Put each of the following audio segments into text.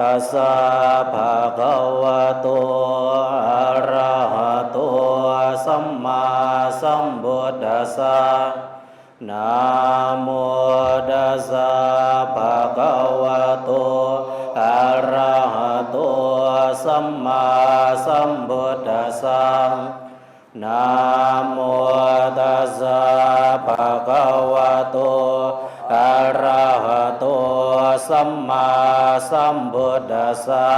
ตัสสะภะคะวะโตอะระหะโตสัมมาสัมพุทธัสสะนะโมตัสสะภะคะวะโตอะระหะโตสัมมาสัมพุทธัสสะนะโมตัสสะภะคะวะโตอะระหะโตสัมมา สัมพุทธัสสะ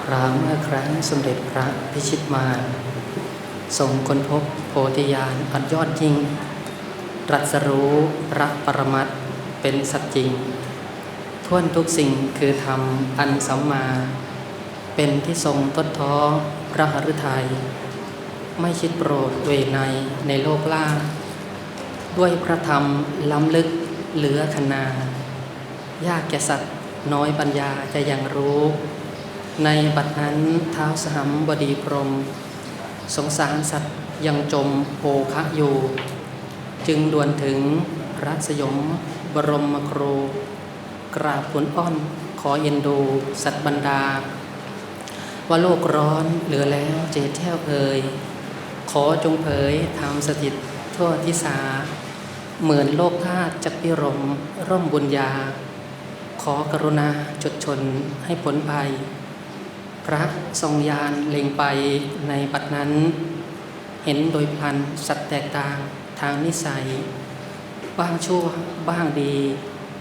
คราวเมื่อครั้งสมเด็จพระพิชิตมารทรงค้นพบโพธิญาณอันยอดยิ่งตรัสรู้พระปรมัตถ์เป็นสัจจริงท่วนทุกสิ่งคือธรรมอันสัมมา เป็นที่ทรงทดท้อพระหฤทัยไม่คิดโปรดเวไนในโลกล่า ด้วยพระธรรมล้ำลึกเหลือขนา ยากแก่สัตว์ น้อยปัญญาจะยังรู้ ในบัดนั้นเท้าสหัมบดีพรม สงสารสัตว์ยังจมโภคะอยู่ จึงด่วนถึงพระสยมบรมครู กราบผลอ้อนขอเอ็นดู สัตว์บรรดา ว่าโลกร้อนเหลือแล้วเจดแท้วเอ่ยขอจงเผยทำสถิตทั่วทิศาเหมือนโลกธาตุจักพิรม ร่มบุญญา ขอกรุณาจดชนให้ผลภัย พระทรงยานเล็งไปในปัดนั้น เห็นโดยพันสัตว์แตกต่างทางนิสัย บ้างชั่วบ้างดี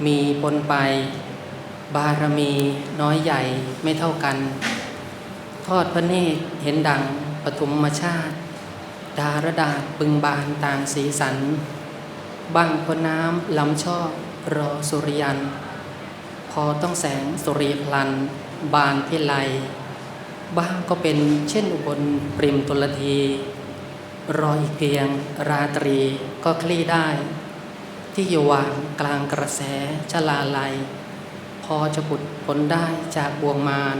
มีปนไป บารมีน้อยใหญ่ไม่เท่ากัน ทอดพระเนตรเห็นดังปฐุมชาติ ดารดาษบึงบานต่างสีสัน บ้างพนน้ำลำชอบรอสุริยัน พอต้องแสงสุริพลัน บานพิไลบ้างก็เป็นเช่นอุบลปริมตุลที รออีกเพียง ราตรีก็คลี่ได้ ที่อยู่วางกลางกระแสชลาลัย พอจะบุดผลได้จากบวงมาร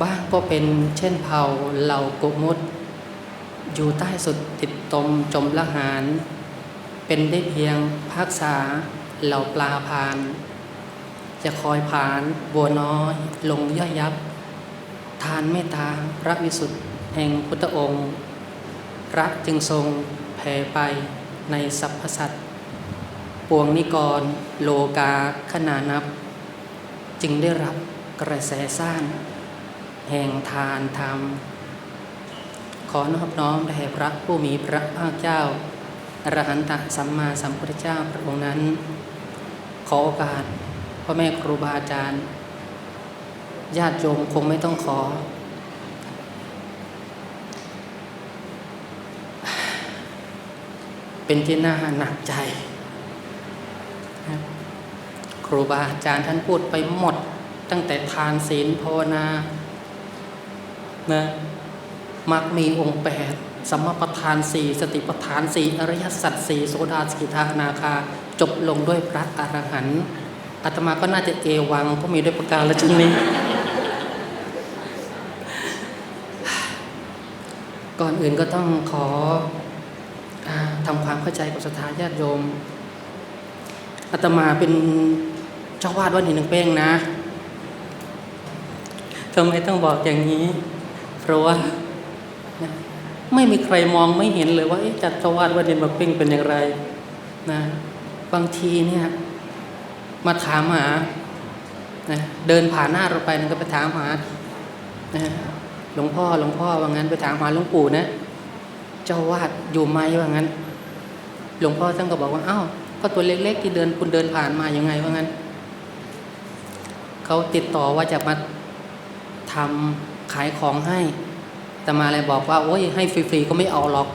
บ้างก็เป็นเช่นเผาเหล่ากุมุตอยู่ใต้สุดติดตมจมละหาร เป็นได้เพียงพักษาเหล่าปลาพาน จะคอยผ่านบัวน้อยลงย่อยยับ ทานเมตตาพระวิสุทธิ์แห่งพุทธองค์ พระจึงทรงแผ่ไปในสรรพสัตว์ปวงนิกรโลกาขนานับ จึงได้รับกระแสสร้าง แห่งทานธรรม ขอนอบน้อมแด่พระผู้มีพระภาคเจ้าอรหันตสัมมาสัมพุทธเจ้าพระองค์นั้น ขอโอกาส พ่อแม่ครูบาอาจารย์ ญาติโยมคงไม่ต้องขอ เป็นที่น่าหนักใจ ครูบาอาจารย์ท่านพูดไปหมด ตั้งแต่ทานศีลภาวนานะมักมีองค์แปดสมประทานสี่สติประทานสี่อริยสัจสี่โสดาสกิทานาคา จบลงด้วยพระอรหันต์ อาตมาก็น่าจะเอวังเพราะมีด้วยประการละชนนี้ก่อนอื่นก็ต้องขออทำความเข้าใจกับสถานญาติโยมอาตมาเป็นเจ้าวาดวัดหินหนึ่งเป้งนะทำไมต้องบอกอย่างนี้ เพราะว่าไม่มีใครมองไม่เห็นเลยว่าจัดเจ้าวาดวัดหินหนึ่งเป้งเป็นอย่างไรนะบางทีเนี่ย มาถามหานะเดินผ่านหน้าเราไปนะก็ไปถามหานะหลวงพ่อหลวงพ่อว่างั้นไปถามหาหลวงปู่นะ เจ้าวาดอยู่ไหมว่างั้น หลวงพ่อท่านก็บอกว่าอ้าวก็ตัวเล็ก ๆ ที่เดินคุณเดินผ่านมาอย่างไงว่างั้นเขาติดต่อว่าจะมาทำขายของให้แต่มาเลยบอกว่าโอ้ยให้ฟรีๆก็ไม่เอาหรอก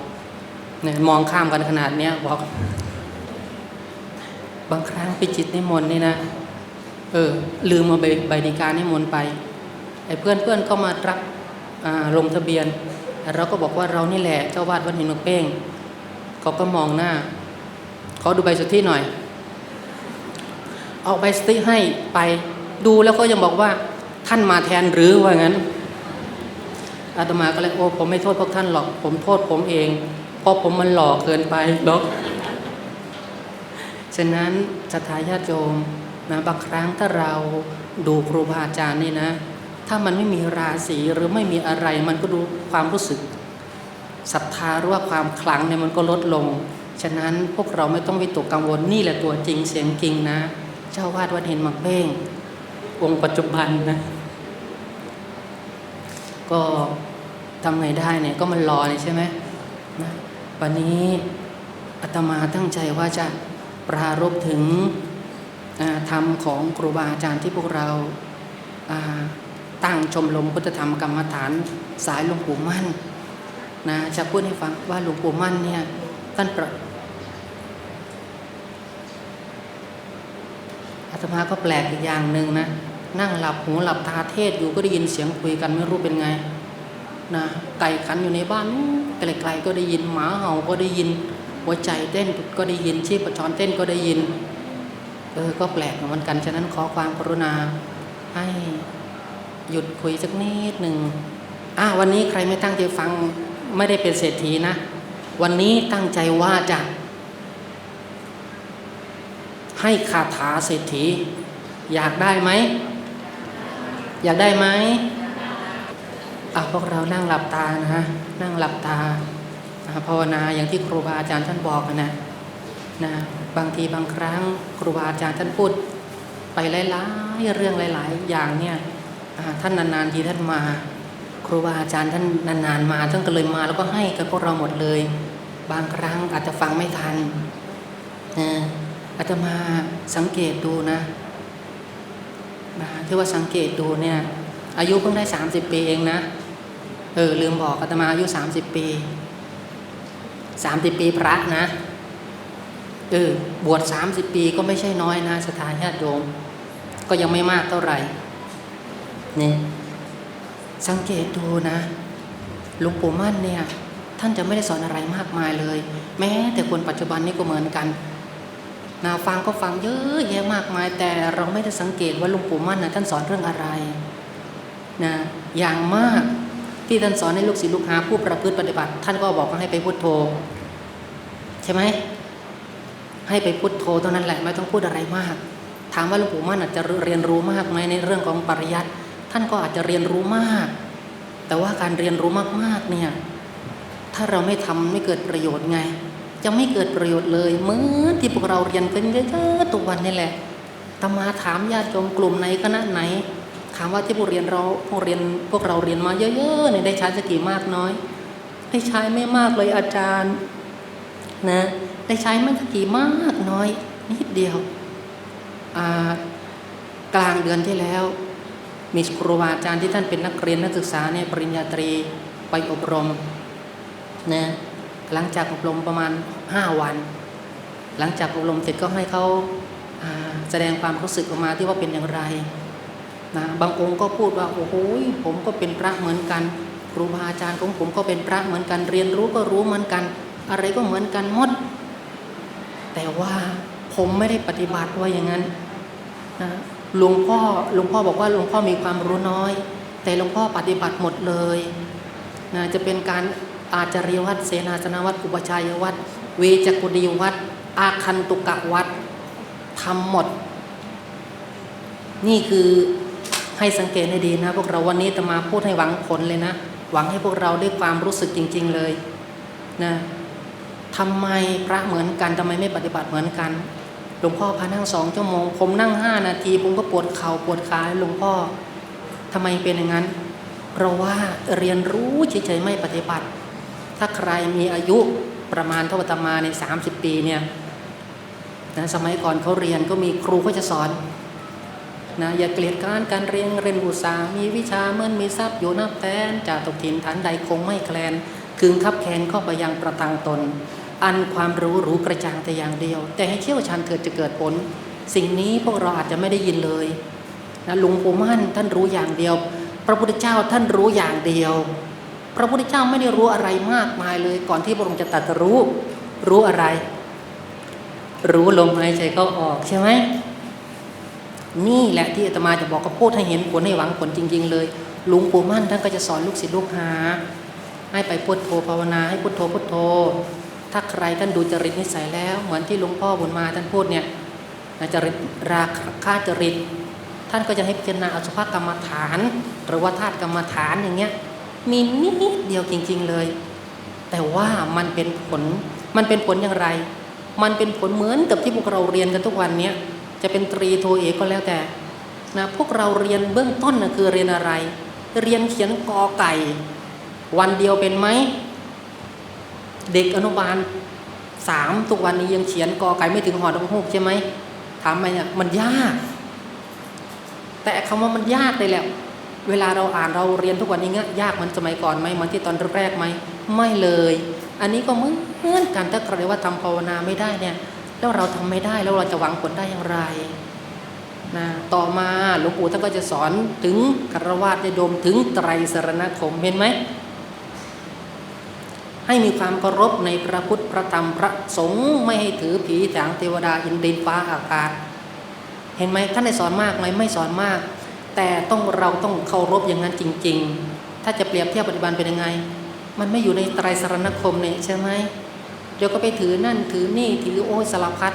เนี่ยมองข้ามกันขนาดเนี้ยบอก บางครั้งไปจิตนิมนต์นี่นะเออลืมมาใบใบดีการนิมนต์ไปไอ้เพื่อนเพื่อนเข้ามารับลงทะเบียน เราก็บอกว่าเรานี่แหละเจ้าวาดวัดหินนกเป้งเขาก็มองหน้าขอดูใบสุทธิหน่อย เอาใบสุทธิให้ไปดูแล้วก็ยังบอกว่าท่านมาแทนหรือว่างั้นอาตมาก็เลยโอ้ผมไม่โทษพวกท่านหรอก ผมโทษผมเอง เพราะผมมันหล่อเกินไปหรอก ฉะนั้นศรัทธาญาติโยมนะบางครั้งถ้าเราดูครูบาอาจารย์นี่นะ ถ้ามันไม่มีราศีหรือไม่มีอะไรมันก็ดูความรู้สึกศรัทธาหรือว่าความขลังเนี่ยมันก็ลดลง ฉะนั้นพวกเราไม่ต้องวิตกกังวลนี่แหละตัวจริงเสียงจริงนะ เจ้าวาดวัดเห็นมักเป้งองค์ปัจจุบันนะ ก็ทำไงได้เนี่ยก็มันรอเลยใช่ไหมนะวันนี้อาตมาตั้งใจว่าจะ ปรารบถึงธรรมของครูบาอาจารย์ที่พวกเราาตั้งชมรมพุทธธรรมกรรมฐานสายหลวงปู่มั่นนะจะพูดให้ฟังว่าหลวงปู่มั่นเนี่ยท่านประอาตมาก็แปลกอีกอย่างหนึ่งนะนั่งหลับหูหลับตาเทศอยู่ก็ได้ยินเสียงคุยกันไม่รู้เป็นไงนะไก่ขันอยู่ในบ้านไกลๆก็ได้ยินหมาเห่าก็ได้ยิน หัวใจเต้นก็ได้ยินชีพจรเต้นก็ได้ยินเออก็แปลกเหมือนกัน ฉะนั้นขอความกรุณา ให้หยุดคุยสักนิดหนึ่งอะวันนี้ใครไม่ตั้งใจฟังไม่ได้เป็นเศรษฐีนะ วันนี้ตั้งใจว่าจะ ให้คาถาเศรษฐี อยากได้ไหม อยากได้ไหมอะพวกเรานั่งหลับตานะฮะนั่งหลับตา ภาวนาอย่างที่ครูบาอาจารย์ท่านบอกนะนะบางทีบางครั้งครูบาอาจารย์ท่านพูด ไปหลายๆเรื่องหลาย ๆ อย่างเนี่ยท่านนานๆทีท่านมา ครูบาอาจารย์ท่านนานๆมาท่านก็เลยมาแล้วก็ให้กับพวกเราหมดเลย บางครั้งอาจจะฟังไม่ทันนะอาตมาสังเกตดูนะนะที่ว่าสังเกตดูเนี่ยอายุเพิ่งได้สามสิบปีเองนะเออลืมบอกอาตมาอายุสามสิบปี สามสิบปีพระนะเออบวชสามสิบปีก็ไม่ใช่น้อยนะสถานญาติโยม ก็ยังไม่มากเท่าไหร่เนี่ยสังเกตดูนะหลวงปู่มั่นเนี่ย ท่านจะไม่ได้สอนอะไรมากมายเลย แม้แต่คนปัจจุบันนี่ก็เหมือนกันนาฟังก็ฟังเยอะแยะมากมาย แต่เราไม่ได้สังเกตว่าหลวงปู่มั่นนะท่านสอนเรื่องอะไรนะอย่างมากที่ท่านสอนให้ลูกศิษย์ลูกหาผู้ประพฤติปฏิบัติ ท่านก็บอกว่าให้ไปพุทโธ ใช่ไหมให้ไปพุทโธเท่านั้นแหละไม่ต้องพูดอะไรมาก ถามว่าหลวงปู่มั่นอาจจะเรียนรู้มากไหมในเรื่องของปริยัติท่านก็อาจจะเรียนรู้มาก แต่ว่าการเรียนรู้มากๆเนี่ยถ้าเราไม่ทำไม่เกิดประโยชน์ไง จะไม่เกิดประโยชน์เลยเหมือนที่พวกเราเรียนกันเยอะๆทุกวันนี่แหละตมาถามญาติโยมกลุ่มไหนคณะไหน ถามว่าที่พวกเรียนเราพวกเรียนพวกเราเรียนมาเยอะๆเนี่ยได้ใช้สกกี่มากน้อย ได้ใช้ไม่มากเลยอาจารย์ นะได้ใช้ไม่สกกี่มากน้อยนิดเดียว กลางเดือนที่แล้ว มีครูบาอาจารย์ที่ท่านเป็นนักเรียนนักศึกษาเนี่ยปริญญาตรีไปอบรมนะหลังจากอบรมประมาณ 5 วัน หลังจากอบรมเสร็จก็ให้เขาาแสดงความรู้สึกออกมาที่ว่าเป็นอย่างไรนะบางองค์ก็พูดว่าโอ้โหผมก็เป็นพระเหมือนกัน ครูบาอาจารย์ของผมก็เป็นพระเหมือนกัน เรียนรู้ก็รู้เหมือนกัน อะไรก็เหมือนกันหมด แต่ว่าผมไม่ได้ปฏิบัติว่าอย่างนั้นนะหลวงพ่อหลวงพ่อบอกว่าหลวงพ่อมีความรู้น้อย แต่หลวงพ่อปฏิบัติหมดเลยนะจะเป็นการอาจาริยวัดเสนาสนวัดอุปชัยวัดเวจกุดีวัดอาคันตุกะวัดทำหมด นี่คือให้สังเกตให้ดีนะ พวกเราวันนี้จะมาพูดให้หวังผลเลยนะ หวังให้พวกเราได้ความรู้สึกจริง ๆเลยนะ ทำไมพระเหมือนกันทำไมไม่ปฏิบัติเหมือนกัน หลวงพ่อพานั่งสองชั่วโมง ผมนั่งห้านาที ผมก็ปวดเข่าปวดขาหลวงพ่อทำไมเป็นอย่างนั้น เพราะว่าเรียนรู้เฉยๆไม่ปฏิบัติ ถ้าใครมีอายุประมาณเท่าอาตมาในสามสิบปีเนี่ยนะสมัยก่อนเขาเรียนก็มีครูก็จะสอนนะอย่าเกลียดการการเรียนเรียนอุตสาหมีวิชาเมื่อนมีทรัพย์อยู่นับแทนจากตกถิ่นฐานใดคงไม่แคลนคืนคับแคนเข้าไปยังประตังตน อันความรู้รู้กระจ่างแต่อย่างเดียว แต่ให้เชี่ยวชาญเกิดจะเกิดผล สิ่งนี้พวกเราอาจจะไม่ได้ยินเลยนะหลวงปู่มั่นท่านรู้อย่างเดียว พระพุทธเจ้าท่านรู้อย่างเดียว พระพุทธเจ้าไม่ได้รู้อะไรมากมายเลย ก่อนที่พระองค์จะตรัสรู้ รู้อะไร รู้ลมหายใจเข้าออกใช่ไหมนี่แหละที่อาตมาจะบอกก็พูดให้เห็นผลให้หวังผลจริง ๆ เลยหลวงปู่มั่นท่านก็จะสอนลูกศิษย์ลูกหาให้ไปพุทโธภาวนาให้พุทโธพุทโธ ถ้าใครท่านดูจริตนิสัยแล้ว เหมือนที่หลวงพ่อบุญมาท่านพูดเนี่ยจริตราคาจริต ท่านก็จะให้พิจารณาอสุภกรรมฐาน หรือว่าธาตุกรรมฐานอย่างเงี้ยมีนิดเดียวจริง ๆเลย แต่ว่ามันเป็นผลมันเป็นผลอย่างไร มันเป็นผลเหมือนกับที่พวกเราเรียนกันทุกวันเนี้ยจะเป็นตรีโทเอกก็แล้วแต่นะพวกเราเรียนเบื้องต้นนะคือเรียนอะไร เรียนเขียนกอไก่ วันเดียวเป็นไหม เด็กอนุบาลสามทุกวันนี้ยังเขียนกอไก่ไม่ถึงหอดองฮูกใช่ไหมถามไหมอะมันยาก แต่คำว่ามันยากเลยแหละเวลาเราอ่านเราเรียนทุกวันนี้เงี้ยยากมันสมัยก่อนไหมมันที่ตอนแรกไหมไม่เลย อันนี้ก็เหมือนกันถ้าใครว่าทำภาวนาไม่ได้เนี่ยแล้วเราทำไม่ได้แล้วเราจะหวังผลได้อย่างไรนะต่อมาหลวงปู่ท่านก็จะสอนถึงคารวะญาติโยมถึงไตรสรณคมเห็นไหม ให้มีความเคารพในพระพุทธพระธรรมพระสงฆ์ไม่ให้ถือผีจางเทวดาอินดินฟ้าอากาศ เห็นไหมท่านได้สอนมากไหมไม่สอนมาก แต่ต้องเราต้องเคารพอย่างนั้นจริง ๆ ถ้าจะเปรียบเทียบปฏิบัติเป็นยังไง มันไม่อยู่ในไตรสรณคมเนี่ยใช่ไหมเดี๋ยวก็ไปถือนั่นถือนี่ถือโอ้สารพัด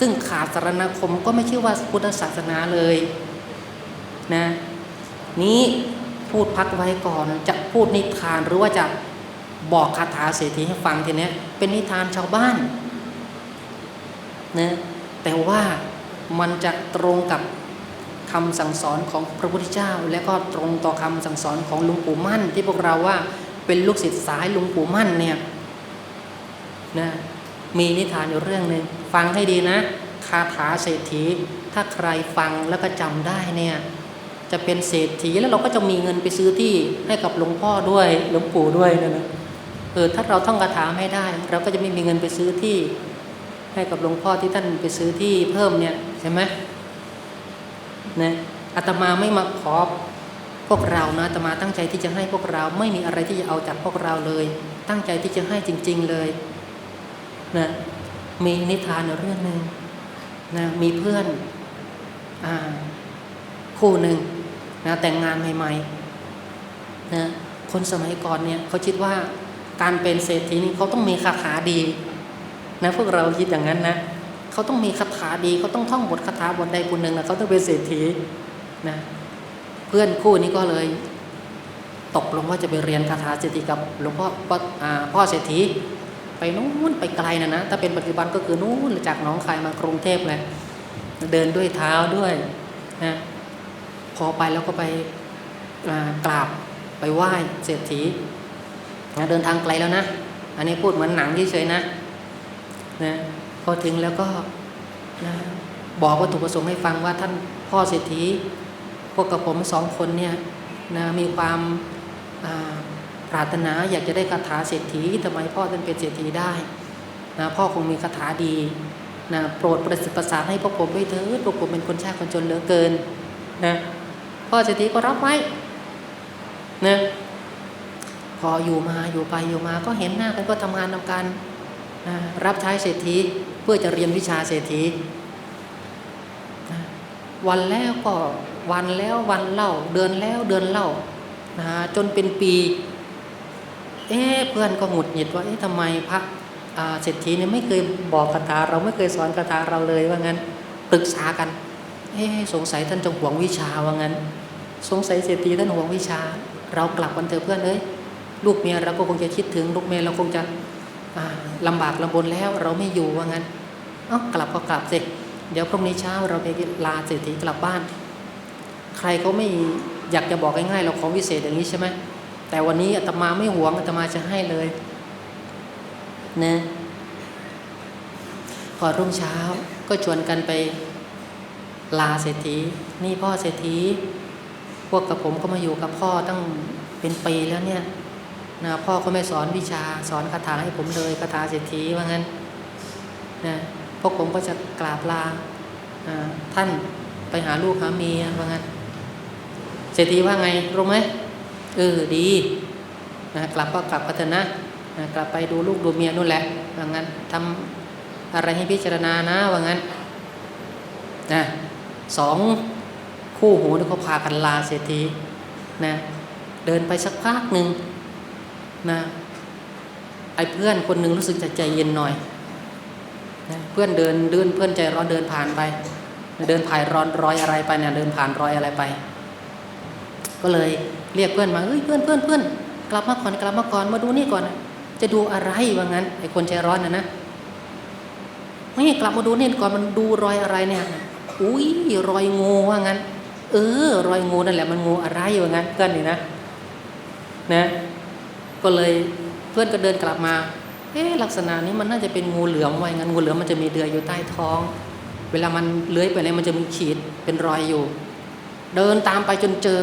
ซึ่งขาดสรณคมก็ไม่ชื่อว่าพุทธศาสนาเลยนะนี้พูดพักไว้ก่อนจะพูดนิทานหรือว่าจะ บอกคาถาเศรษฐีให้ฟังทีเนี้ยเป็นนิทานชาวบ้านนะแต่ว่ามันจะตรงกับคำสั่งสอนของพระพุทธเจ้า และก็ตรงต่อคำสั่งสอนของหลุงปู่มั่น ที่พวกเราว่าเป็นลูกศิษย์สายหลุงปู่มั่นเนี่ยนะมีนิทานอยู่เรื่องหนึ่งฟังให้ดีนะ คาถาเศรษฐี ถ้าใครฟังแล้วก็จำได้เนี่ยจะเป็นเศรษฐีแล้วเราก็จะมีเงินไปซื้อที่ให้กับหลวงพ่อด้วยหลวงปู่ด้วยนะนะ เออถ้าเราท่องคาถาไม่ได้ เราก็จะไม่มีเงินไปซื้อที่ให้กับหลวงพ่อที่ท่านไปซื้อที่เพิ่มเนี่ยใช่ไหมนะอาตมาไม่มาขอพวกเรานะอาตมาตั้งใจที่จะให้พวกเราไม่มีอะไรที่จะเอาจากพวกเราเลย ตั้งใจที่จะให้จริง ๆเลยนะมีนิทานเรื่องหนึ่งนะมีเพื่อนอคู่หนึ่งนะแต่งงานใหม่ๆนะคนสมัยก่อนเนี่ยเขาคิดว่า การเป็นเศรษฐีนี่เขาต้องมีคาถาดีนะพวกเราคิดอย่างนั้นนะเขาต้องมีคาถาดีเขาต้องท่องบทคาถาบทใดบทหนึ่งนะเขาต้องเป็นเศรษฐีนะเพื่อนคู่นี้ก็เลย ตกลงว่าจะไปเรียนคาถาเศรษฐีกับหลวงพ่อพ่อเศรษฐีไปนู้นไปไกลนะนะถ้าเป็นปัจจุบันก็คือนู้นจากหนองคายมากรุงเทพเลยเดินด้วยเท้าด้วยนะพอไปแล้วก็ไปกราบไปไหว้เศรษฐี เดินทางไกลแล้วนะ อันนี้พูดเหมือนหนังเฉยๆนะนะพอถึงแล้วก็นะบอกวัตถุประสงค์ให้ฟังว่าท่านพ่อเศรษฐีพวกกับผมสองคนเนี่ยนะมีความปรารถนาอยากจะได้คาถาเศรษฐีทำไมพ่อท่านเป็นเศรษฐีได้นะพ่อคงมีคาถาดีนะโปรดประสิทธิ์ประสานให้พวกผมด้วยเถิดพวกผมเป็นคนชาติคนจนเหลือเกินนะพ่อเศรษฐีก็รับไว้นะ พออยู่มาอยู่ไปอยู่มาก็เห็นหน้ากันก็ทำงานทำการรับใช้เศรษฐีเพื่อจะเรียนวิชาเศรษฐีวันแล้วก็วันแล้ววันเล่า เดือนแล้วเดือนเล่านะจนเป็นปี เอ๊เพื่อนก็หงุดหงิดว่าเอ๊ะทำไมพระเศรษฐีเนี่ยไม่เคยบอกคาถาเราไม่เคยสอนคาถาเราเลยว่างั้นปรึกษากัน เอ๊สงสัยท่านจงหวงวิชาว่างั้น สงสัยเศรษฐีท่านหวงวิชา เรากลับกันเถอะเพื่อนเอ้ย ลูกเมียเราก็คงจะคิดถึง ลูกเมียเราคงจะลำบากลำบนแล้ว เราไม่อยู่ว่างั้นเอ้ากลับก็กลับสิเดี๋ยวพรุ่งนี้เช้าเราไปลาเศรษฐีกลับบ้าน ใครเขาไม่อยากจะบอกง่ายๆเราของวิเศษอย่างนี้ใช่ไหมแต่วันนี้อาตมาไม่หวงอาตมาจะให้เลยนะพอรุ่งเช้าก็ชวนกันไปลาเศรษฐี นี่พ่อเศรษฐี พวกกับผมก็มาอยู่กับพ่อตั้งเป็นปีแล้วเนี่ย นะพ่อก็ไม่สอนวิชาสอนคาถาให้ผมเลยคาถาเศรษฐีว่างั้นนะพวกผมก็จะกราบลาท่านไปหาลูกหาเมียว่างั้นเศรษฐีว่าไงรู้ไหมเออดีนะกลับก็กลับพัฒนะนะกลับไปดูลูกดูเมียนู่นแหละว่างั้นทำอะไรให้พิจารณานะว่างั้นนะสองคู่หูนี่เขาพากันลาเศรษฐีนะเดินไปสักพักหนึ่ง นะไอ้เพื่อนคนหนึ่งรู้สึกจะใจเย็นหน่อยนะเพื่อนเดินเดินเพื่อนใจร้อนเดินผ่านไป เดินผ่านร้อนรอยอะไรไปเนี่ยเดินผ่านรอยอะไรไป ก็เลยเรียกเพื่อนมาเฮ้ยเพื่อนเพื่อนเพื่อนกลับมาก่อนกลับมาก่อนมาดูนี่ก่อน จะดูอะไรว่างั้นไอ้คนใจร้อนนะนะไม่กลับมาดูนี่ก่อนมันดูรอยอะไรเนี่ยอุ้ยรอยงูว่างั้น เออ รอยงูนั่นแหละมันงูอะไรว่างั้นเพื่อนนี่นะนะ ก็เลยเพื่อนก็เดินกลับมา เอ๊ะลักษณะนี้มันน่าจะเป็นงูเหลือมไว้งั้นงูเหลือมมันจะมีเดือยอยู่ใต้ท้อง เวลามันเลื้อยไปไหนมันจะมีขีดเป็นรอยอยู่ เดินตามไปจนเจอ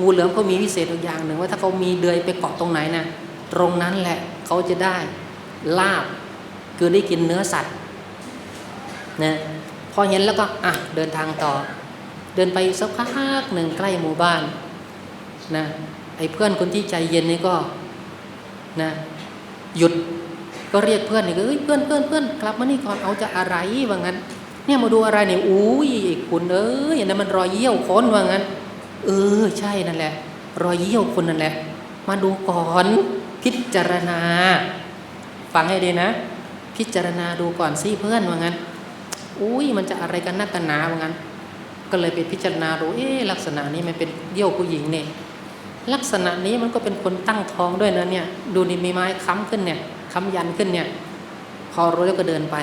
งูเหลือมเขามีวิเศษอีกอย่างหนึ่งว่าถ้าเขามีเดือยไปเกาะตรงไหนนะตรงนั้นแหละเขาจะได้ลาบคือได้กินเนื้อสัตว์นะพอเห็นแล้วก็อะเดินทางต่อ เดินไปสักพักหนึ่งใกล้หมู่บ้านนะไอ้เพื่อนคนที่ใจเย็นนี่ก็ นะหยุดก็เรียกเพื่อนนี่ก็เอ้ยเพื่อนเพื่อนเพื่อนกลับมานี่ก่อนเอาจะอะไรว่างั้น เนี่ยมาดูอะไรเนี่ยอุ้ยคุณเอ้ยอันนั้นมันรอยเยี่ยวคนว่างั้น เออใช่นั่นแหละ รอยเยี่ยวคนนั่นแหละ มาดูก่อนพิจารณา ฟังให้ดีนะ พิจารณาดูก่อนสิเพื่อนว่างั้น อุ้ยมันจะอะไรกันนักกันหนาว่างั้น ก็เลยไปพิจารณาดูเอ๊ลักษณะนี้มันเป็นเยี่ยวผู้หญิงเนี่ย ลักษณะนี้มันก็เป็นคนตั้งท้องด้วยนะเนี่ยดูนี่มีไม้ค้ำขึ้นเนี่ยค้ำยันขึ้นเนี่ย พอรู้แล้วก็เดินไป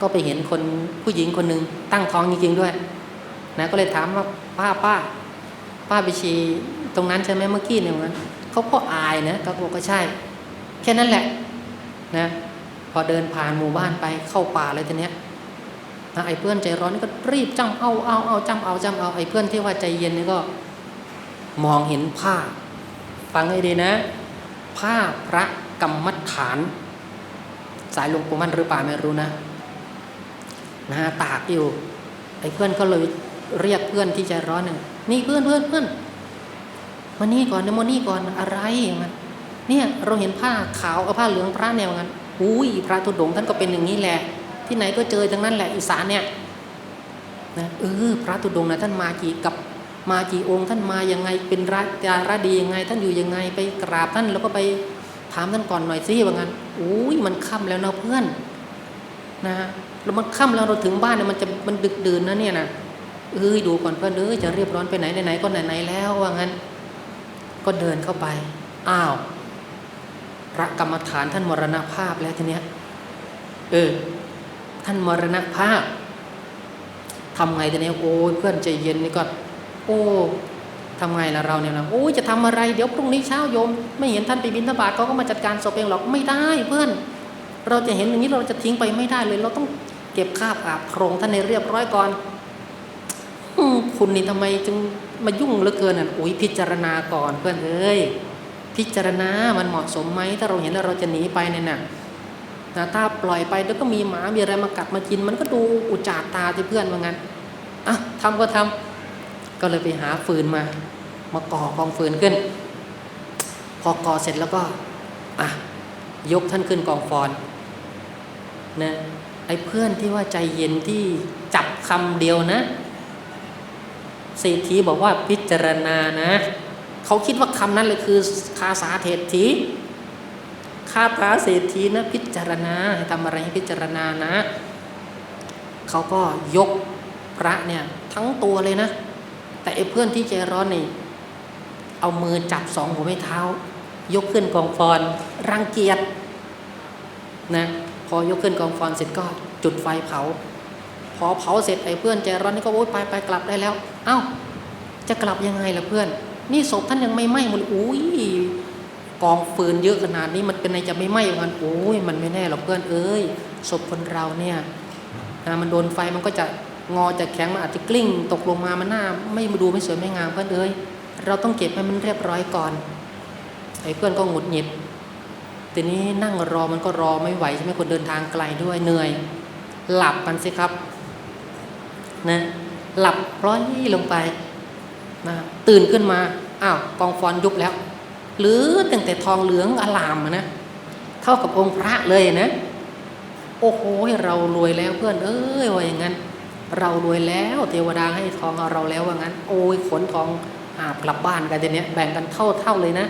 ก็ไปเห็นคนผู้หญิงคนหนึ่งตั้งท้องจริงๆด้วยนะก็เลยถามว่าป้าป้า ป้าไปฉี่ตรงนั้นใช่ไหมเมื่อกี้เนี่ยมันเขาก็อายนะก็บอกก็ใช่ แค่นั้นแหละนะพอเดินผ่านหมู่บ้านไปเข้าป่าเลยทีเนี้ยนะไอ้เพื่อนใจร้อนก็รีบจ้ำเอาเอาเอาจ้ำเอาจ้ำเอาไอ้เพื่อนที่ว่าใจเย็นนี่ก็ มองเห็นผ้าฟังให้ดีนะผ้าพระกรรมฐาน สายหลวงปู่มั่นหรือเปล่าไม่รู้นะนะตากอยู่ไอ้เพื่อนก็เลยเรียกเพื่อนที่ใจร้อนเนี่ยนี่เพื่อนเพื่อนเพื่อนมานี่ก่อนนะมานี่ก่อนอะไรมันเนี่ยเราเห็นผ้าขาวกับผ้าเหลืองพระแนวงั้นอุ้ยพระธุดงท่านก็เป็นอย่างนี้แหละ ที่ไหนก็เจอทั้งนั้นแหละอีสานเนี่ยนะเออพระธุดงนะท่านมากี่กับ มากี่องค์ท่านมาอยังไงเป็นรัจาระดียังไง ท่านอยู่ยังไงไปกราบท่านแล้วก็ไปถามท่านก่อนหน่อยสิว่างั้นอุ้ยมันค่ำแล้วนะเพื่อนนะแล้วมันค่ำแล้วเราถึงบ้านเนี่ยมันจะมันดึกดื่นนะเนี่ยนะเอ้ยดูก่อนเพื่อนเอ้ยจะเรียบร้อนไปไหนไหนก็ไหนๆแล้วว่างั้น ก็เดินเข้าไปอ้าวพระกรรมฐานท่านมรณภาพแล้วทีเนี้ยเออท่านมรณภาพทำไงทีเนี้ยโอ้ยเพื่อนใจเย็นนี่ก็ โอ้ทำไงล่ะเราเนี่ยนะโอ้ยจะทำอะไรเดี๋ยวพรุ่งนี้เช้าโยม ไม่เห็นท่านไปบินทบาทเขาก็มาจัดการศพเองหรอกไม่ได้เพื่อน เราจะเห็นอย่างนี้เราจะทิ้งไปไม่ได้เลย เราต้องเก็บคาบอาบโครงท่านในเรียบร้อยก่อนอคุณนี่ทำไมจึงมายุ่งเหลือเกินอะอุ้ยพิจารณาก่อนเพื่อนเอ้ยพิจารณา มันเหมาะสมไหมถ้าเราเห็นแล้วเราจะหนีไปเนี่ยนะนะถ้าปล่อยไปแล้วก็มีหมามีอะไรมากัดมากิน มันก็ดูอุจจาตาที่เพื่อนว่างั้นอะทำก็ทำ ก็เลยไปหาฟืนมา มาก่อกองฟืนขึ้น พอก่อเสร็จแล้วก็อะยกท่านขึ้นกองฟอนนะไอ้เพื่อนที่ว่าใจเย็นที่จับคำเดียวนะเศรษฐีบอกว่าพิจารณานะ เขาคิดว่าคำนั้นเลยคือคาสาเทศฐีคาถาเศรษฐีนะพิจารณาให้ทำอะไรให้พิจารณานะ เขาก็ยกพระเนี่ยทั้งตัวเลยนะ แต่ไอ้เพื่อนที่ใจร้อนนี่เอามือจับสองหัวไม่เท้า ยกขึ้นกองฟอนรังเกียจนะพอยกขึ้นกองฟอนเสร็จก็จุดไฟเผา พอเผาเสร็จไอ้เพื่อนใจร้อนนี่ก็โอ๊ยไปไปกลับได้แล้ว เอ้า จะกลับยังไงล่ะเพื่อน นี่ศพท่านยังไม่ไหม้หมดอุ้ยกองฟืนเยอะขนาดนี้มันเป็นไงจะไม่ไหม้กันโอ้ยมันไม่แน่หรอกเพื่อนเอ้ยศพคนเราเนี่ยนะมันโดนไฟมันก็จะ งอจะแข็งมันอาจจะกลิ้ง ตกลงมามันหน้า ไม่ดูไม่สวยไม่งามเพื่อนเอ้ยเราต้องเก็บให้มันเรียบร้อยก่อนไอ้เพื่อนก็หงุดหงิดทีนี้นั่งรอมันก็รอไม่ไหวใช่ไหมคนเดินทางไกลด้วยเหนื่อย หลับกันสิครับนะหลับพร้อยลงไปนะตื่นขึ้นมาอ้าวกองฟอนยุบแล้ว หรือตั้งแต่ทองเหลืองอลามนะเท่ากับองค์พระเลยนะ โอ้โหเรารวยแล้วเพื่อนเอ้ยว่าอย่างนั้น เรารวยแล้วเทวดาให้ทองเอาเราแล้วว่างั้น โอ้ยขนทองอาบกลับบ้านกันทีเนี้แบ่งกันเท่าเท่าเลยนะ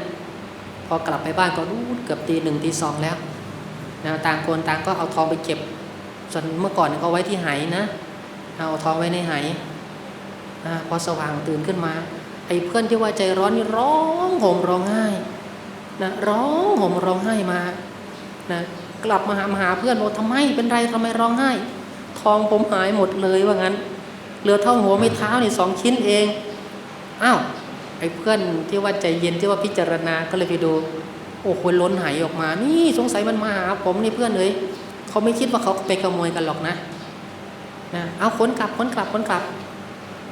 พอกลับไปบ้านก็รู้เกือบตีหนึ่งตีสองแล้วนะต่างคนต่างก็เอาทองไปเก็บ ส่วนเมื่อก่อนเขาไว้ที่ไหนะเอาทองไว้ในไหนะพอสว่างตื่นขึ้นมาไอ้เพื่อนที่ว่าใจร้อนนี่ร้องห่มร้องไห้นะร้องห่มร้องไห้มานะกลับมาหามาหาเพื่อนบอกทำไมเป็นไรทำไมร้องไห้ ทองผมหายหมดเลยว่างั้น เหลือเท่าหัวไม่เท้านี่สองชิ้นเองอ้าวไอ้เพื่อนที่ว่าใจเย็นที่ว่าพิจารณาก็เลยไปดู โอ้โหล้นหายออกมา นี่สงสัยมันมาหาผมนี่เพื่อนเลยเขาไม่คิดว่าเขาไปขโมยกันหรอกนะนะเอาขนกลับขนกลับขนกลับ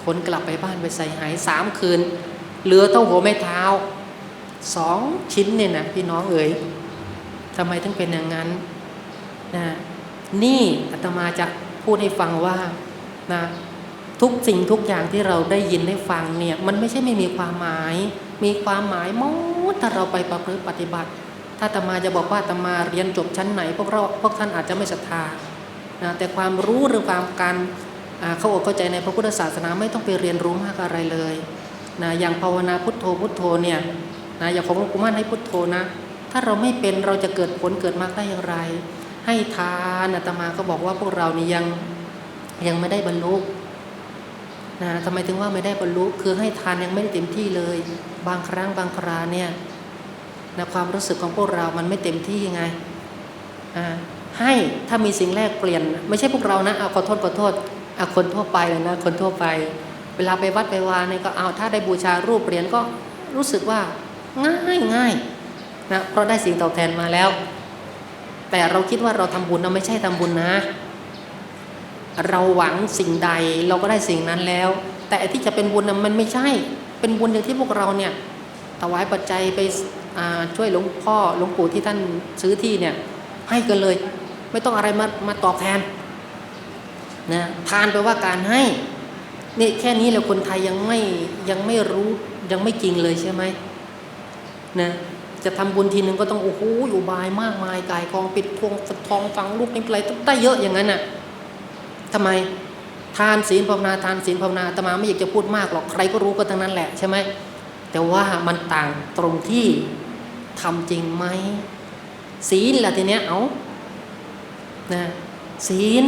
ขนกลับไปบ้านไปใส่หายสามคืน เหลือเท่าหัวไม่เท้าสองชิ้นเนี่ยนะพี่น้องเอ๋ยทำไมถึงเป็นอย่างนั้นนะนี่อาตมาจะ พูดให้ฟังว่านะทุกสิ่งทุกอย่างที่เราได้ยินได้ฟังเนี่ยมันไม่ใช่ไม่มีความหมาย มีความหมายมดถ้าเราไปประพฤติปฏิบัติ ถ้าตมาจะบอกว่าตมาเรียนจบชั้นไหน พวกเราพวกท่านอาจจะไม่ศรัทธานะแต่ความรู้หรือความการเข้าอกเข้าใจในพระพุทธศาสนาไม่ต้องไปเรียนรู้มากอะไรเลยนะอย่างภาวนาพุทโธพุทโธเนี่ยนะอย่างของหลวงปู่มั่นให้พุทโธนะ ถ้าเราไม่เป็นเราจะเกิดผลเกิดมากได้อย่างไร ให้ทานอาตมาก็บอกว่าพวกเรานี่ยังยังไม่ได้บรรลุนะทำไมถึงว่าไม่ได้บรรลุ คือให้ทานยังไม่ได้เต็มที่เลย บางครั้งบางคราเนี่ยนะความรู้สึกของพวกเรามันไม่เต็มที่ไงอ่าให้ถ้ามีสิ่งแรกเปลี่ยน ไม่ใช่พวกเรานะเอาขอโทษขอโทษเอาคนทั่วไปเลยนะคนทั่วไป เวลาไปวัดไปวาเนี่ยก็เอาถ้าได้บูชารูปเหรียญก็รู้สึกว่าง่ายง่ายนะเพราะได้สิ่งตอบแทนมาแล้ว แต่เราคิดว่าเราทำบุญเราไม่ใช่ทำบุญนะ เราหวังสิ่งใดเราก็ได้สิ่งนั้นแล้ว แต่ที่จะเป็นบุญนะมันไม่ใช่ เป็นบุญอย่างที่พวกเราเนี่ยถวายปัจจัยไปช่วยหลวงพ่อหลวงปู่ที่ท่านซื้อที่เนี่ยให้กันเลย ไม่ต้องอะไรมามาตอบแทนนะทานแปลว่าการให้นี่แค่นี้แหละคนไทยยังไม่ยังไม่รู้ยังไม่จริงเลยใช่ไหมนะ จะทำบุญทีนึงก็ต้องโอ้โหอยู่บายมากมายกายกองปิดทวงทองฟังลูกนี่อะไรต้องได้เยอะอย่างนั้นน่ะทำไมทานศีลภาวนาทานศีลภาวนาอาตมาไม่อยากจะพูดมากหรอกใครก็รู้กันทั้งนั้นแหละใช่ไหมแต่ว่ามันต่างตรงที่ทำจริงไหมศีลล่ะทีเนี้ยเอานะศีล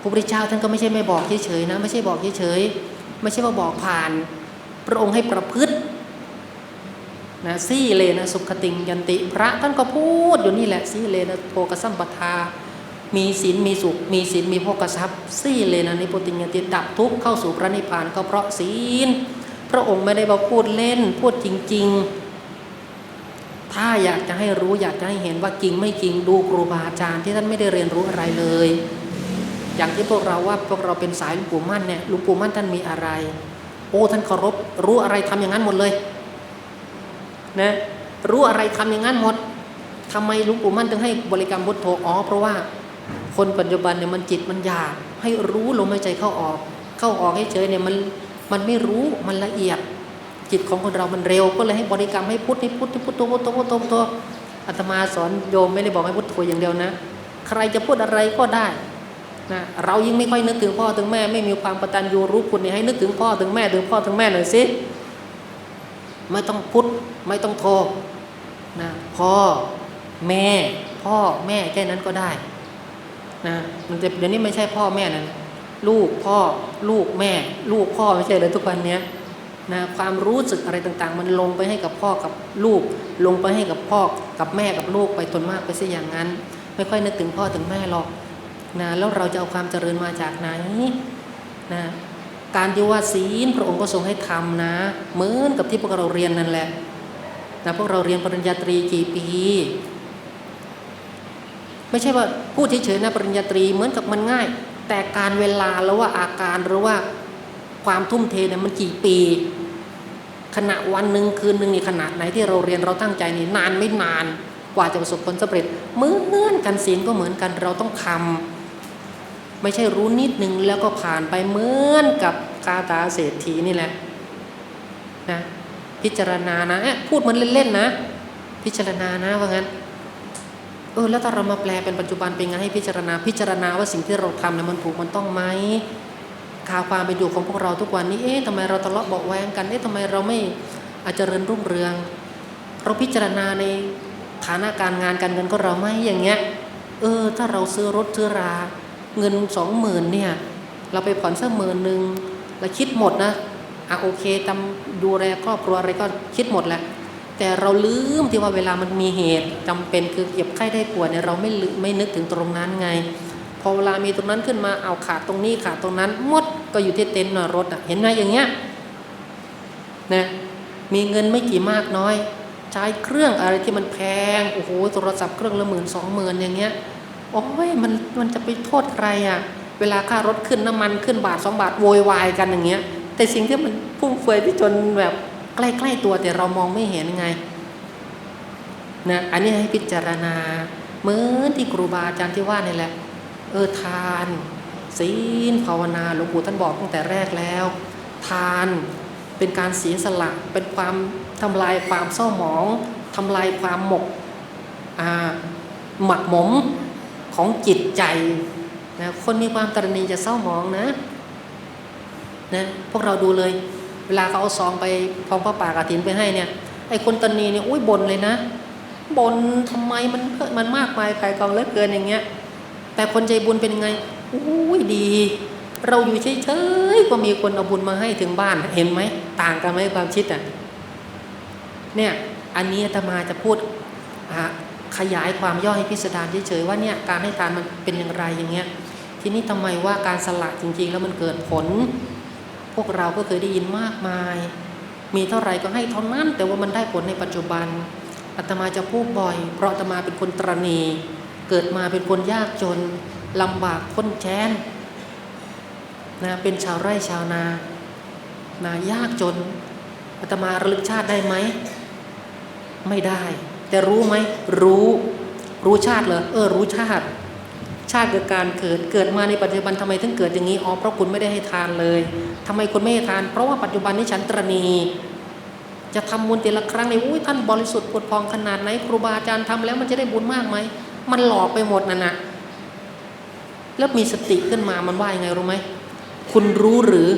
พระพุทธเจ้าท่านก็ไม่ใช่ไม่บอกเฉยๆนะ ไม่ใช่บอกเฉยๆไม่ใช่ว่าบอกผ่าน พระองค์ให้ประพฤติ นะสีเลนะสุขติงยันติ พระท่านก็พูดอยู่นี่แหละสีเลนะโภกสัมปทา มีศีลมีสุข มีศีลมีโภกทรัพย์สีเลนะนิพุติงยันติดับทุกข์เข้าสู่พระนิพพานก็เพราะศีล พระองค์ไม่ได้มาพูดเล่นพูดจริง ๆ ถ้าอยากจะให้รู้อยากจะให้เห็นว่าจริงไม่จริงดูครูบาอาจารย์ที่ท่านไม่ได้เรียนรู้อะไรเลย อย่างที่พวกเราว่าพวกเราเป็นสายหลวงปู่มั่นเนี่ยหลวงปู่มั่นท่านมีอะไร โอ้ท่านเคารพรู้อะไรทำอย่างนั้นหมดเลย นะรู้อะไรทำอย่างนั้นหมดทำไมหลวงปู่มั่นถึงให้บริกรรมพุทโธอ๋อเพราะว่าคนปัจจุบันเนี่ยมันจิตมันอยาก ให้รู้ลมหายใจเข้าออก เข้าออกให้เฉยเนี่ยมันมันไม่รู้มันละเอียด จิตของคนเรามันเร็ว ก็เลยให้บริกรรมให้พุทให้พุทให้พุทโธพุทโธพุทโธพุทโธอาตมาสอนโยมไม่ได้บอกให้พุทโธอย่างเดียวนะ ใครจะพูดอะไรก็ได้นะเรายิ่งไม่ค่อยนึกถึงพ่อถึงแม่ไม่มีความปตัญญูรู้คุณเนี่ยให้นึกถึงพ่อถึงแม่ถึงพ่อถึงแม่หน่อยสิ ไม่ต้องพุทธไม่ต้องโทนะพ่อแม่พ่อแม่แค่นั้นก็ได้นะมันจะเดี๋ยวนี้ไม่ใช่พ่อแม่นะลูกพ่อลูกแม่ ลูกพ่อไม่ใช่เลยทุกวันเนี้ยนะความรู้สึกอะไรต่างๆ มันลงไปให้กับพ่อกับลูก ลงไปให้กับพ่อกับแม่กับลูกไปทนมากไปซะอย่างนั้น ไม่ค่อยนึกถึงพ่อถึงแม่หรอกนะแล้วเราจะเอาความเจริญมาจากไหนนะ การที่ว่าศีลพระองค์ก็ทรงให้ทำนะ เหมือนกับที่พวกเราเรียนนั่นแหละนะพวกเราเรียนปริญญาตรีกี่ปี ไม่ใช่ว่าพูดเฉยๆนะปริญญาตรีเหมือนกับมันง่าย แต่การเวลาแล้วว่าอาการหรือว่าความทุ่มเทเนี่ยมันกี่ปี ขณะวันหนึ่งคืนหนึ่งนี่ขนาดไหนที่เราเรียนเราตั้งใจนี่นานไม่นานกว่าจะประสบผลสำเร็จเหมือนกันศีลก็เหมือนกันเราต้องทำ ไม่ใช่รู้นิดนึงแล้วก็ผ่านไปเหมือนกับกาตาเศรษฐีนี่แหละนะพิจารณานะพูดมันเล่นๆนะ พิจารณานะว่างั้นเออแล้วถ้าเรามาแปลเป็นปัจจุบันเป็นไงให้พิจารณาพิจารณาว่าสิ่งที่เราทำเนี่ยมันถูกมันต้องไหมข่าวความเป็นอยู่ของพวกเราทุกวันนี้เอ๊ะทำไมเราทะเลาะเบาะแวงกันเอ๊ะทำไมเราไม่อาจเริญรุ่งเรือง เราพิจารณาในฐานะการงานการเงินก็เราไหมอย่างเงี้ยเออถ้าเราซื้อรถซื้อรา เงินสองหมื่นเนี่ยเราไปผ่อนสักหมื่นหนึ่งเราคิดหมดนะอะโอเคทำดูแลครอบครัวอะไรก็คิดหมดแหละแต่เราลืมที่ว่าเวลามันมีเหตุจำเป็นคือเก็บไข้ได้ป่วยเนี่ยเราไม่ลืไม่นึกถึงตรงนั้นไง พอเวลามีตรงนั้นขึ้นมาเอาขาดตรงนี้ขาดตรงนั้นหมดก็อยู่ที่เต็นท์น่ะรถอะเห็นไหมอย่างเงี้ยนะมีเงินไม่กี่มากน้อย ใช้เครื่องอะไรที่มันแพงโอ้โหโทรศัพท์เครื่องละหมื่นสองหมื่นอย่างเงี้ย โอ้ยมันมันจะไปโทษใครอะ เวลาค่ารถขึ้นน้ำมันขึ้นบาทสองบาทโวยวายกันอย่างเงี้ย แต่สิ่งที่มันฟุ่มเฟือยที่จนแบบใกล้ๆตัวแต่เรามองไม่เห็นไงนะอันนี้ให้พิจารณาเหมือนที่ครูบาอาจารย์ที่ว่านี่แหละ เออทานศีลภาวนาหลวงปู่ท่านบอกตั้งแต่แรกแล้ว ทานเป็นการเสียสละเป็นความทำลายความเศร้าหมองทำลายความหมกอ่าหมักหมม ของจิตใจนะคนมีความตรณีจะเศร้าหมองนะนะพวกเราดูเลย เวลาเขาเอาซองไปพองพระป่ากฐินไปให้เนี่ยไอ้คนตรณีเนี่ยอุ้ยบ่นเลยนะบ่นทำไมมันมันมากมายใครกองเลือเกินอย่างเงี้ย แต่คนใจบุญเป็นยังไงอุ้ยดี เราอยู่เฉยๆก็มีคนเอาบุญมาให้ถึงบ้านเห็นไหมต่างกันไหมความคิดอะเนี่ยอันนี้อาตมาจะพูดอะ ขยายความย่อให้พิสดารเฉยๆว่าเนี่ยการให้ทานมันเป็นอย่างไรอย่างเงี้ยทีนี้ทำไมว่าการสละจริง ๆ แล้วมันเกิดผล พวกเราก็เคยได้ยินมากมาย มีเท่าไหร่ก็ให้เท่านั้นแต่ว่ามันได้ผลในปัจจุบันอาตมาจะพูดบ่อย เพราะอาตมาเป็นคนตรณีเกิดมาเป็นคนยากจนลำบากพ้นแค้นนะเป็นชาวไร่ชาวนานะยากจนอาตมาระลึกชาติได้ไหม ไม่ได้ แต่รู้ไหมรู้รู้ชาติเหรอเออ รู้ชาติ ชาติคือการเกิดเกิดมาในปัจจุบันทำไมถึงเกิดอย่างนี้อ๋อเพราะคุณไม่ได้ให้ทานเลยทำไมคุณไม่ให้ทาน เพราะว่าปัจจุบันนี้ฉันตรณีจะทำบุญแต่ละครั้งในอุ้ยท่านบริสุทธิ์ผุดพองขนาดไหนครูบาอาจารย์ทำแล้วมันจะได้บุญมากไหมมันหลอกไปหมดนั่นนะแล้วมีสติขึ้นมามันว่ายังไงรู้ไหมคุณรู้หรือ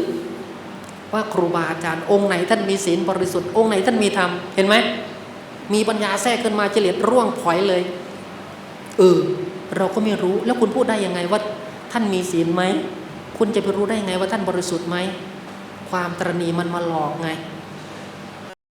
ว่าครูบาอาจารย์องค์ไหนท่านมีศีลบริสุทธิ์องค์ไหนท่านมีธรรมเห็นไหม มีปัญญาแทรกขึ้นมาเฉลียดร่วงผอยเลย เออ เราก็ไม่รู้แล้วคุณพูดได้ยังไงว่า ท่านมีศีลไหม คุณจะไปรู้ได้ยังไงว่าท่านบริสุทธิ์ไหม ความตรณีมันมาหลอกไง